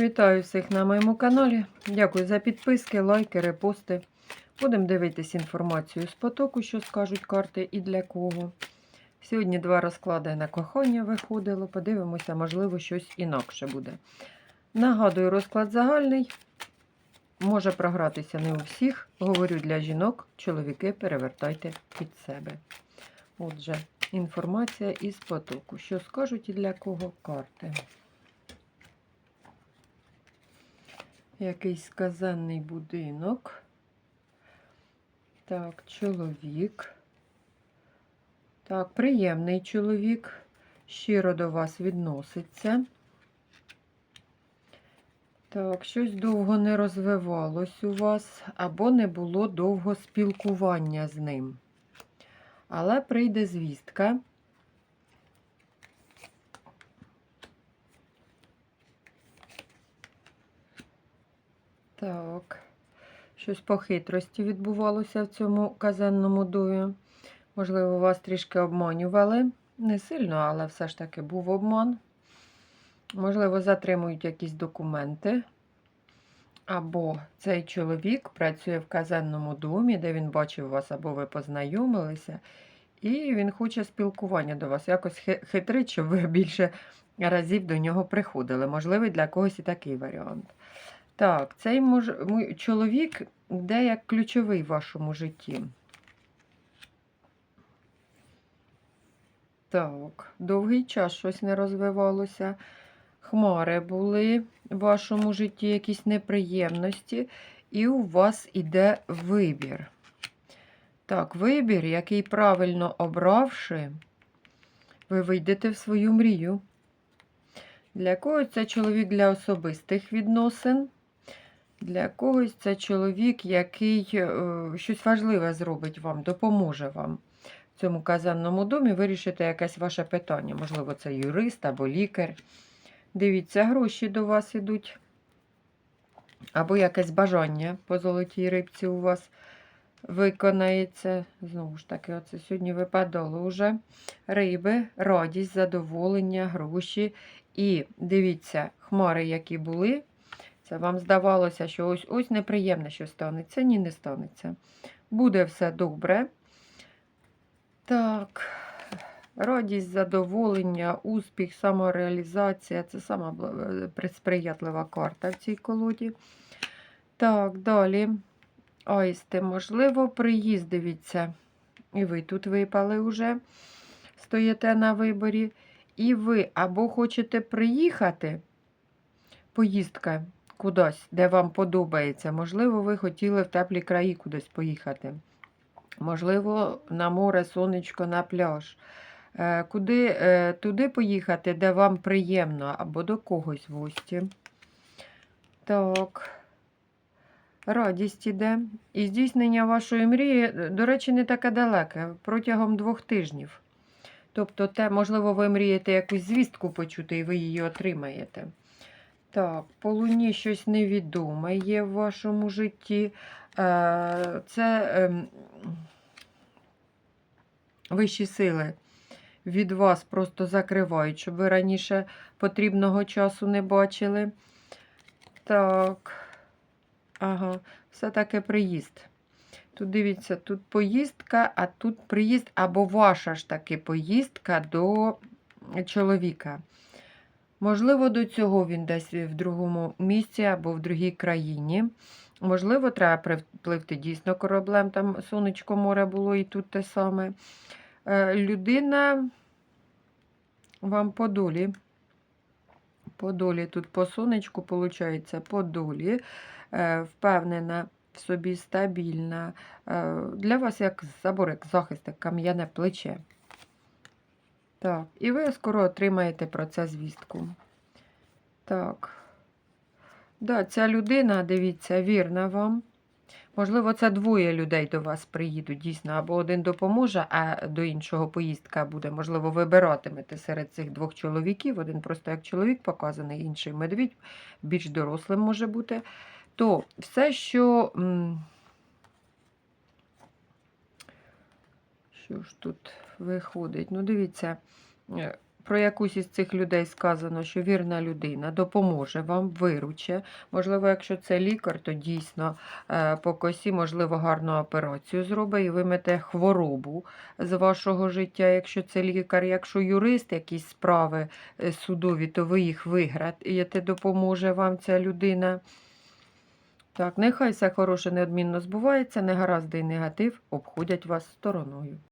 Вітаю всіх на моєму каналі. Дякую за підписки, лайки, репости. Будемо дивитись інформацію з потоку, що скажуть карти і для кого. Сьогодні два розклади на кохання виходило. Подивимося, можливо, щось інакше буде. Нагадую, розклад загальний. Може програтися не у всіх. Говорю для жінок, чоловіки перевертайте під себе. Отже, інформація із потоку. Що скажуть і для кого карти. Якийсь казенний будинок. Так, чоловік. Так, приємний чоловік. Щиро до вас відноситься. Так, щось довго не розвивалось у вас, або не було довго спілкування з ним. Але прийде звістка. Так, щось по хитрості відбувалося в цьому казенному дую. Можливо, вас трішки обманювали. Не сильно, але все ж таки був обман. Можливо, затримують якісь документи. Або цей чоловік працює в казенному домі, де він бачив вас, або ви познайомилися, і він хоче спілкування до вас. Якось хитрить, щоб ви більше разів до нього приходили. Можливо, для когось і такий варіант. Так, цей му- чоловік йде як ключовий в вашому житті. Так, довгий час щось не розвивалося. Хмари були в вашому житті, якісь неприємності, і у вас іде вибір. Так, вибір, який правильно обравши, ви вийдете в свою мрію. Для когось це чоловік для особистих відносин. Для когось це чоловік, який е, щось важливе зробить вам, допоможе вам в цьому казанному домі вирішити якесь ваше питання. Можливо, це юрист або лікар. Дивіться, гроші до вас ідуть. Або якесь бажання по золотій рибці у вас виконається. Знову ж таки, оце сьогодні випадало вже риби, радість, задоволення, гроші. І дивіться, хмари, які були, це вам здавалося, що ось ось неприємне, що станеться. Ні, не станеться. Буде все добре. Так, радість, задоволення, успіх, самореалізація це сама е, при- сприятлива карта в цій колоді. Так, далі. Аїсти, можливо, приїзд, дивіться. І ви тут випали вже, стоїте на виборі. І ви або хочете приїхати, поїздка кудись, де вам подобається. Можливо, ви хотіли в теплі краї кудись поїхати. Можливо, на море, сонечко, на пляж. Е, Куди, е, туди поїхати, де вам приємно, або до когось в гості. Так. Радість іде. І здійснення вашої мрії, до речі, не таке далеке, протягом двох тижнів. Тобто, те, можливо, ви мрієте якусь звістку почути, і ви її отримаєте. Так, по луні щось невідоме є в вашому житті. Е, Це ем, вищі сили від вас просто закривають, щоб ви раніше потрібного часу не бачили. Так. Ага, все-таки приїзд. Тут дивіться, тут поїздка, а тут приїзд, або ваша ж таки поїздка до чоловіка. Можливо, до цього він десь в другому місці або в другій країні. Можливо, треба припливти дійсно кораблем, там сонечко море було і тут те саме. Е, Людина вам по долі. По долі тут по сонечку, виходить, по долі. Е, Впевнена в собі, стабільна. Е, Для вас як забор, як захист, як кам'яне плече. Так, і ви скоро отримаєте про це звістку. Так. Да, ця людина, дивіться, вірна вам. Можливо, це двоє людей до вас приїдуть дійсно, або один допоможе, а до іншого поїздка буде. Можливо, вибиратимете серед цих двох чоловіків. Один просто як чоловік показаний, інший медвідь, більш дорослим може бути. То все, що. Що ж тут виходить? Ну, дивіться, е, про якусь із цих людей сказано, що вірна людина допоможе вам, вируче. Можливо, якщо це лікар, то дійсно е, по косі, можливо, гарну операцію зробить і вимете хворобу з вашого життя, якщо це лікар. Якщо юрист, якісь справи е, судові, то ви їх виграєте, допоможе вам ця людина. Так, нехай все хороше неодмінно збувається, негаразди і негатив обходять вас стороною.